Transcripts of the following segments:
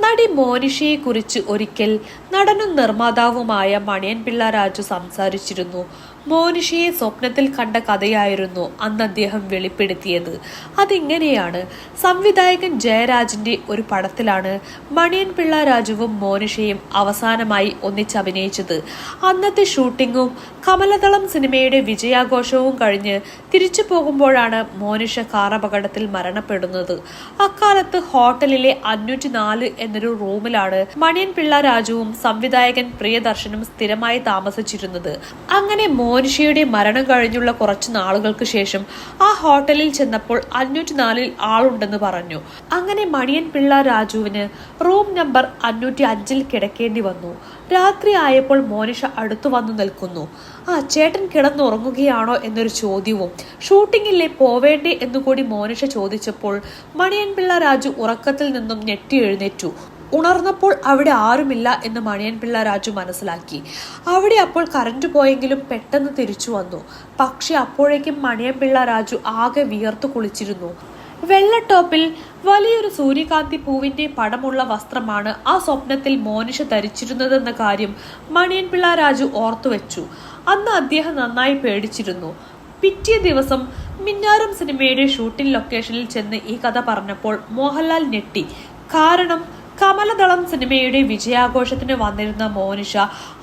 നടി മോനിഷയെക്കുറിച്ച് ഒരിക്കൽ നടനും നിർമ്മാതാവുമായ മണിയൻ പിള്ള രാജു സംസാരിച്ചിരുന്നു. മോനിഷയെ സ്വപ്നത്തിൽ കണ്ട കഥയായിരുന്നു അന്ന് അദ്ദേഹം വെളിപ്പെടുത്തിയത്. അതിങ്ങനെയാണ് സംവിധായകൻ ജയരാജിന്റെ ഒരു പടത്തിലാണ് മണിയൻ പിള്ള രാജുവും മോനിഷയും അവസാനമായി ഒന്നിച്ചഭിനയിച്ചത് അന്നത്തെ ഷൂട്ടിങ്ങും കമലതളം സിനിമയുടെ വിജയാഘോഷവും കഴിഞ്ഞ് തിരിച്ചു പോകുമ്പോഴാണ് മോനിഷ കാറപകടത്തിൽ മരണപ്പെടുന്നത്. അക്കാലത്ത് ഹോട്ടലിലെ അഞ്ഞൂറ്റി നാല് എന്നൊരു റൂമിലാണ് മണിയൻ പിള്ള രാജുവും സംവിധായകൻ പ്രിയദർശനും സ്ഥിരമായി താമസിച്ചിരുന്നത്. അങ്ങനെ മോനിഷയുടെ മരണം കഴിഞ്ഞുള്ള കുറച്ച് നാളുകൾക്ക് ശേഷം ആ ഹോട്ടലിൽ ചെന്നപ്പോൾ അഞ്ഞൂറ്റി നാലിൽ ആളുണ്ടെന്ന് പറഞ്ഞു. അങ്ങനെ മണിയൻ പിള്ള രാജുവിന് റൂം നമ്പർ അഞ്ഞൂറ്റി അഞ്ചിൽ കിടക്കേണ്ടി വന്നു. രാത്രി ആയപ്പോൾ മോനിഷ അടുത്തു വന്നു നിൽക്കുന്നു. ആ ചേട്ടൻ കിടന്നുറങ്ങുകയാണോ എന്നൊരു ചോദ്യവും. ഷൂട്ടിങ്ങില്ലേ പോവേണ്ടേ എന്നുകൂടി മോനിഷ ചോദിച്ചപ്പോൾ മണിയൻ പിള്ള രാജു ഉറക്കത്തിൽ നിന്നും ഞെട്ടി എഴുന്നേറ്റു. ഉണർന്നപ്പോൾ അവിടെ ആരുമില്ല എന്ന് മണിയൻപിള്ള രാജു മനസ്സിലാക്കി. അവിടെ അപ്പോൾ കറണ്ട് പോയെങ്കിലും പെട്ടെന്ന് തിരിച്ചു വന്നു. പക്ഷെ അപ്പോഴേക്കും മണിയൻപിള്ള രാജു ആകെ വിയർത്തു കുളിച്ചിരുന്നു. വെള്ള ടോപ്പിൽ വലിയൊരു സൂര്യകാന്തി പൂവിന്റെ പടമുള്ള വസ്ത്രമാണ് ആ സ്വപ്നത്തിൽ മോനിഷ ധരിച്ചിരുന്നതെന്ന കാര്യം മണിയൻപിള്ള രാജു ഓർത്തുവെച്ചു അന്ന് അദ്ദേഹം നന്നായി പേടിച്ചിരുന്നു. പിറ്റേ ദിവസം മിന്നാരം സിനിമയുടെ ഷൂട്ടിംഗ് ലൊക്കേഷനിൽ ചെന്ന് ഈ കഥ പറഞ്ഞപ്പോൾ മോഹൻലാൽ ഞെട്ടി. കാരണം കമലദളം സിനിമയുടെ വിജയാഘോഷത്തിന് വന്നിരുന്ന മോനിഷ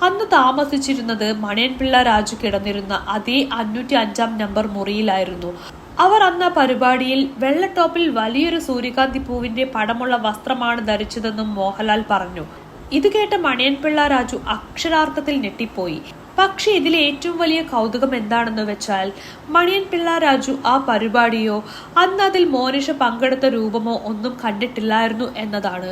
അന്ന് താമസിച്ചിരുന്നത് മണിയൻപിള്ള രാജു കിടന്നിരുന്ന അതേ അഞ്ഞൂറ്റി അഞ്ചാം നമ്പർ മുറിയിലായിരുന്നു. അവർ അന്ന് പരിപാടിയിൽ വെള്ളട്ടോപ്പിൽ വലിയൊരു സൂര്യകാന്തി പൂവിന്റെ പടമുള്ള വസ്ത്രമാണ് ധരിച്ചതെന്നും മോഹൻലാൽ പറഞ്ഞു. ഇത് കേട്ട മണിയൻപിള്ള രാജു അക്ഷരാർത്ഥത്തിൽ ഞെട്ടിപ്പോയി. പക്ഷെ ഇതിലെ ഏറ്റവും വലിയ കൗതുകം എന്താണെന്ന് വെച്ചാൽ മണിയൻ പിള്ള രാജു ആ പരിപാടിയോ അന്ന് അതിൽ മോനിഷ പങ്കെടുത്ത രൂപമോ ഒന്നും കണ്ടിട്ടില്ലായിരുന്നു എന്നതാണ്.